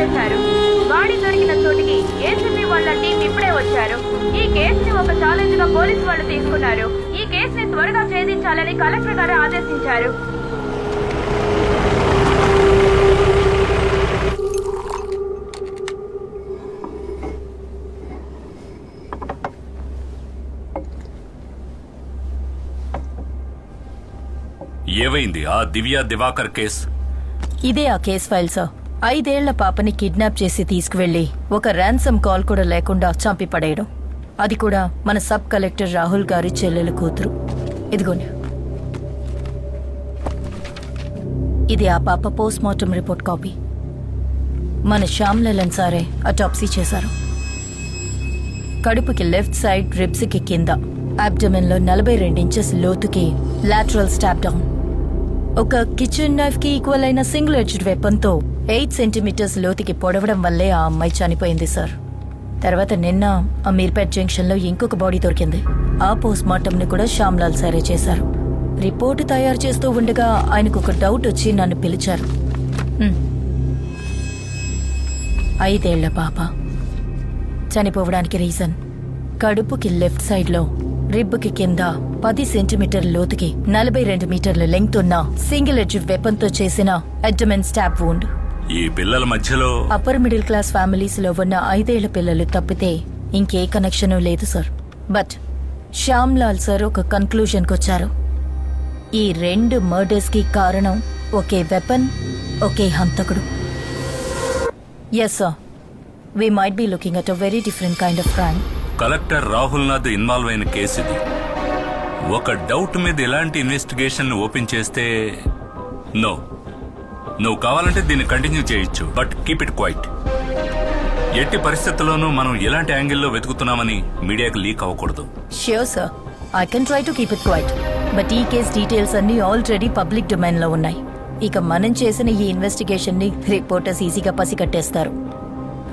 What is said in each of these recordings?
చేశారు. బాడీ దొరికిన చోటికి ఏసీబీ వాళ్ళ టీం ఇప్పుడే వచ్చారు. ఈ కేసుని ఒక ఛాలెంజ్గా పోలీసు వాళ్ళు తీసుకున్నారు. ఈ కేసుని త్వరగా ఛేదించాలని కలెక్టర్ గారు ఆదేశించారు. ఏవైంది ఆ దివ్య దివాకర్ కేస్? ఇదే ఆ కేస్ ఫైల్ సార్. ఐదేళ్ళ పాపని కిడ్నాప్ చేసి తీసుకువెళ్ళి ఒక ర్యాన్సమ్ కాల్ కూడా లేకుండా చంపి పడేయడం అది కూడా మన సబ్ కలెక్టర్ రాహుల్ గారి చెల్లెలు కూతురు. ఇదిగోని ఇది ఆ పాప పోస్ట్ మార్టం రిపోర్ట్ కాపీ. మన శ్యామ్ లలన్ సారే అటాప్సీ చేశారు. కడుపుకి లెఫ్ట్ సైడ్ రిబ్స్కి కింద అబ్డమెన్లో నలభై రెండు ఇంచెస్ లోతుకి లాటరల్ స్టాప్ డౌన్. ఒక కిచెన్ నైఫ్కి ఈక్వల్ అయిన సింగిల్ ఎడ్జ్డ్ వెపన్తో ఎయిట్ సెంటీమీటర్స్ లోతుకి పొడవడం వల్లే ఆ అమ్మాయి చనిపోయింది సార్. తర్వాత నిన్న అమీర్పేట్ జంక్షన్లో ఇంకొక బాడీ దొరికింది. ఆ పోస్ట్ మార్టం ని కూడా శ్యామ్లాల్ సారే చేశారు. రిపోర్ట్ తయారు చేస్తూ ఉండగా ఆయనకు ఒక డౌట్ వచ్చి నన్ను పిలిచారు. ఐదేళ్ళ పాప. చనిపోవడానికి రీజన్. కడుపుకి లెఫ్ట్ సైడ్లో రిబ్బుకి కింద పది సెంటీమీటర్ లోతుకి నలభై రెండు మీటర్ల లెంగ్త్ ఉన్న సింగిల్ ఎడ్జ్ వెపన్తో చేసిన అడ్డమెన్ స్టాప్ వూండ్. ఈ పిల్లల మధ్యలో అప్పర్ మిడిల్ క్లాస్ ఫ్యామిలీస్లో ఉన్న ఐదేళ్ళ పిల్లలు తప్పితే ఇంకే కనెక్షను లేదు sir but Shyam Lal sir ఒక కన్క్లూజన్ వచ్చారు. ఈ రెండు మర్డర్స్కి కారణం ఒకే వెపన్ ఒకే హంతకుడు. Yes sir we might be looking at a very different kind of crime collector Rahul Nath involve అయిన కేసు ఇది ఒక డౌట్ మీద ఎలాంటి ఇన్వెస్టిగేషన్ ఓపెన్ చేస్తే నో నువ్వు కావాలంటే దీన్ని కంటిన్యూ చేయొచ్చు బట్ కీప్ ఇట్ క్వైట్ ఎట్టి పరిస్థితుల్లోనూ మనం ఎలాంటి యాంగిల్లో వెతుకుతున్నామని మీడియాకి లీక్ అవ్వకూడదు. Sure sir I can try to keep it quiet but ఈ కేస్ డీటెయిల్స్ అన్ని ఆల్రెడీ పబ్లిక్ డొమైన్లో ఉన్నాయి. ఇక మనం చేసిన ఈ ఇన్వెస్టిగేషన్ని రిపోర్టర్స్ ఈజీగా పసిగట్టేస్తారు.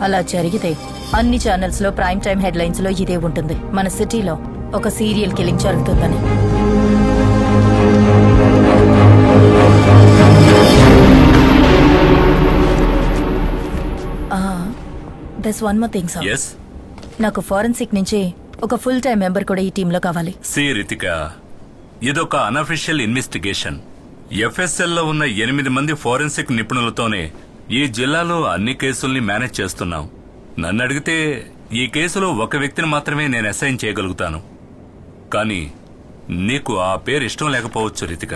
అలా జరిగితే అన్ని ఛానల్స్లో ప్రైమ్ టైం హెడ్లైన్స్లో ఇదే ఉంటుంది. మన సిటీలో ఒక సీరియల్ కిల్లింగ్ జరుగుతుందని. This one more thing sir. Yes నాకు ఫారెన్సిక్ నుంచి ఒక ఫుల్ టైం మెంబర్ కూడా ఈ టీంలో కావాలి. సి రితిక ఇదొక అనఫిషియల్ ఇన్వెస్టిగేషన్. ఎఫ్ఎస్ఎల్లో ఉన్న ఎనిమిది మంది ఫోరెన్సిక్ నిపుణులతోనే ఈ జిల్లాలో అన్ని కేసుల్ని మేనేజ్ చేస్తున్నాం. నన్ను అడిగితే ఈ కేసులో ఒక వ్యక్తిని మాత్రమే నేను అసైన్ చేయగలుగుతాను. కానీ నీకు ఆ పేరు ఇష్టం లేకపోవచ్చు రితిక.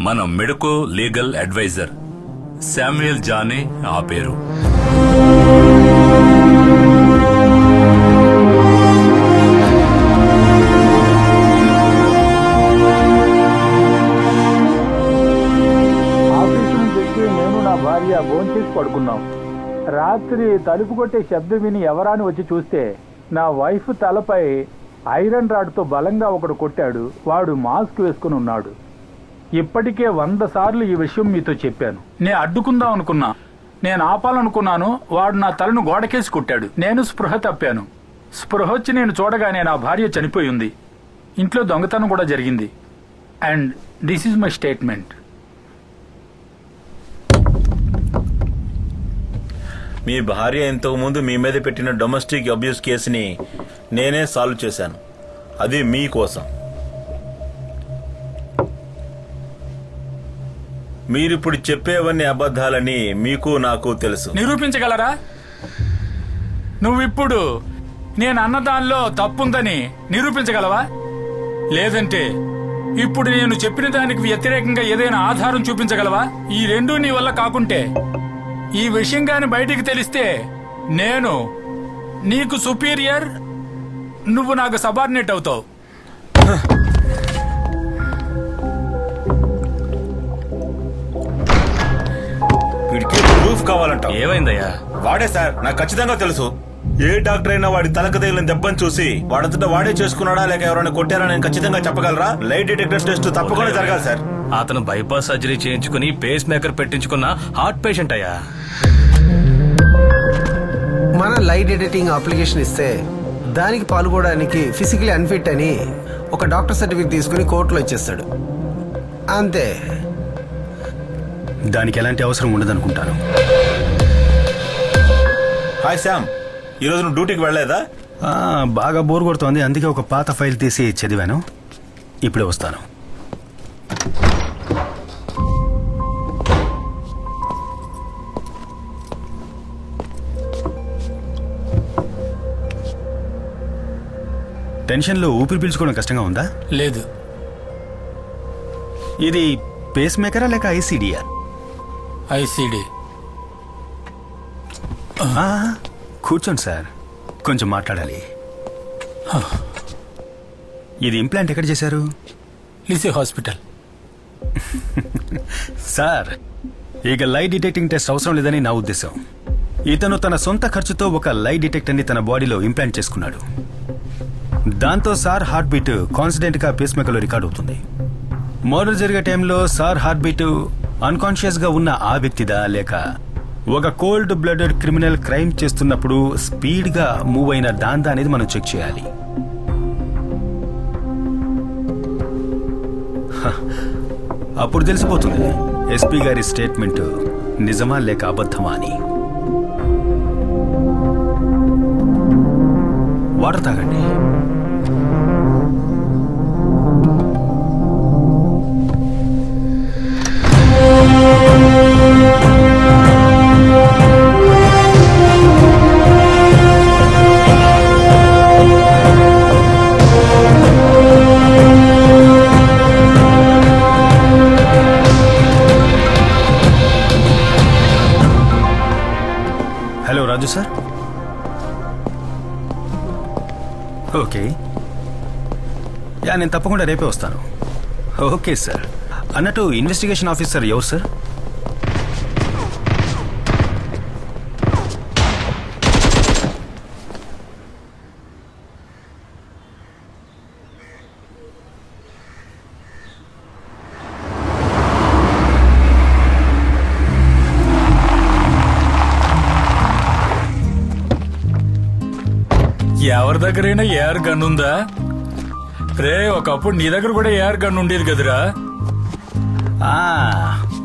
మన మెడికో లీగల్ అడ్వైజర్ శామ్యుయల్ జానే ఆ పేరు. భోంచేసి పడుకున్నాం. రాత్రి తలుపు కొట్టే శబ్దం విని ఎవరాని వచ్చి చూస్తే నా వైఫ్ తలపై ఐరన్ రాడ్తో బలంగా ఒకడు కొట్టాడు. వాడు మాస్క్ వేసుకుని ఉన్నాడు. ఇప్పటికే వంద సార్లు ఈ విషయం మీతో చెప్పాను. నేను అడ్డుకుందాం అనుకున్నా. నేను ఆపాలనుకున్నాను. వాడు నా తలను గోడకేసి కొట్టాడు. నేను స్పృహ తప్పాను. స్పృహ వచ్చి నేను చూడగానే నా భార్య చనిపోయింది ఇంట్లో దొంగతనం కూడా జరిగింది. And this is my statement. మీ భార్య ఇంతకు ముందు మీ మీద పెట్టిన డొమెస్టిక్ అబ్యూస్ కేసుని నేనే సాల్వ్ చేశాను. అది మీకోసం మీరిప్పుడు చెప్పేవన్నీ అబద్ధాలని మీకు నాకు తెలుసు. నిరూపించగలరా? నువ్విప్పుడు నేను అన్నదానిలో తప్పుందని నిరూపించగలవా? లేదంటే ఇప్పుడు నేను చెప్పిన దానికి వ్యతిరేకంగా ఏదైనా ఆధారం చూపించగలవా? ఈ రెండూ నీ వల్ల కాకుంటే. ఈ విషయం గాని బయటికి తెలిస్తే నేను నీకు సుపీరియర్ నువ్వు నాకు సబార్డినేట్ అవుతావు. వీడికి ప్రూఫ్ కావాలంట. ఏమైందయ్యా? వాడే సార్ నాకు ఖచ్చితంగా తెలుసు. ఏ డాక్టర్ అయినా వాడి తలకు తగిలిన దెబ్బను చూసి వాడంతటా వాడే చేసుకున్నాడా లేక ఎవరైనా కొట్టారా నేను ఖచ్చితంగా చెప్పగలరా? లైట్ డిటెక్టర్ టెస్ట్ తప్పకుండా జరగాలి సార్. అతను బైపాస్ సర్జరీ చేయించుకుని పేస్ మేకర్ పెట్టించుకున్న హార్ట్ పేషెంట్ అయ్యా. మన లైట్ ఎడిటింగ్ అప్లికేషన్ ఇస్తే దానికి పాల్గొనడానికి ఫిజికలీ అన్ఫిట్ అని ఒక డాక్టర్ సర్టిఫికేట్ తీసుకుని కోర్టులో ఇచ్చేస్తాడు. అంతే. దానికి ఎలాంటి అవసరం ఉండదనుకుంటాను. హాయ్ శామ్ ఈ రోజు నువ్వు డ్యూటీకి వెళ్ళలేదా? ఆ, బాగా బోర్ కొడుతోంది అందుకే ఒక పాత ఫైల్ తీసి చదివాను. ఇప్పుడే వస్తాను. టెన్షన్లో ఊపిరి పీల్చుకోవడం కష్టంగా ఉందా? లేదు. ఇది పేస్ మేకరా లేక ఐసీడియా? ఐసిడి. కూర్చోండి సార్. కొంచెం మాట్లాడాలి. ఇది ఇంప్లాంట్ ఎక్కడ చేశారు? లిసే హాస్పిటల్. సార్ ఇక లై డిటెక్టింగ్ టెస్ట్ అవసరం లేదని నా ఉద్దేశం. ఇతను తన సొంత ఖర్చుతో ఒక లై డిటెక్టర్ని తన బాడీలో ఇంప్లాంట్ చేసుకున్నాడు. దాంతో సార్ హార్ట్ బీట్ కాన్స్టెంట్గా పేస్ మేకర్లో రికార్డ్ అవుతుంది. మర్డర్ జరిగే టైంలో సార్ హార్ట్ బీట్ అన్కాన్షియస్గా ఉన్న ఆ వ్యక్తిదా లేక ఒక కోల్డ్ బ్లడెడ్ క్రిమినల్ క్రైమ్ చేస్తున్నప్పుడు స్పీడ్గా మూవ్ అయిన దాందా అనేది మనం చెక్ చేయాలి. అప్పుడు తెలిసిపోతుంది. ఎస్పీ గారి స్టేట్మెంట్ నిజమా లేక అబద్ధమా అని. వాటర్ తాగండి. ఓకే. యా నేను తప్పకుండా రేపే వస్తాను. Okay sir. అన్నట్టు ఇన్వెస్టిగేషన్ ఆఫీసర్ ఎవరు సార్? ఎవరి దగ్గరైనా ఏఆర్ గన్ ఉందా? రే ఒకప్పుడు నీ దగ్గర కూడా ఏఆర్ గన్ ఉండేది కదరా? ఆ,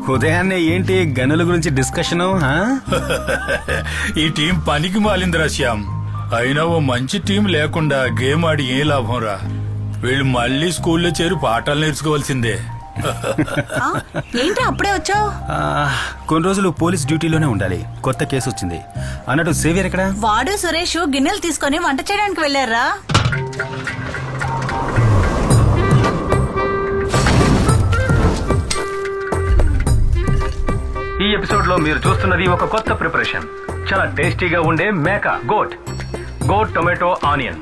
ఉదయాన్నే ఏంటి గనుల గురించి డిస్కషను ఆ? ఈ టీం పనికి మాలిందిరా శ్యామ్. అయినా ఓ మంచి టీం లేకుండా గేమ్ ఆడి ఏ లాభం రా వీళ్ళు మళ్ళీ స్కూల్లో చేరి పాఠాలు నేర్చుకోవాల్సిందే. ఏంటి అప్పుడే వచ్చావు? కొన్ని రోజులు పోలీస్ డ్యూటీలోనే ఉండాలి. కొత్త కేసు వచ్చింది. అన్నట్టు సేవియర్ ఎక్కడ? వాడు సురేష్ గిన్నెలు తీసుకొని వంట చేయడానికి వెళ్ళారా? ఈ ఎపిసోడ్లో మీరు చూస్తున్నది ఒక కొత్త ప్రిపరేషన్. చాలా టేస్టీగా ఉండే మేక గోట్. Goat tomato onion.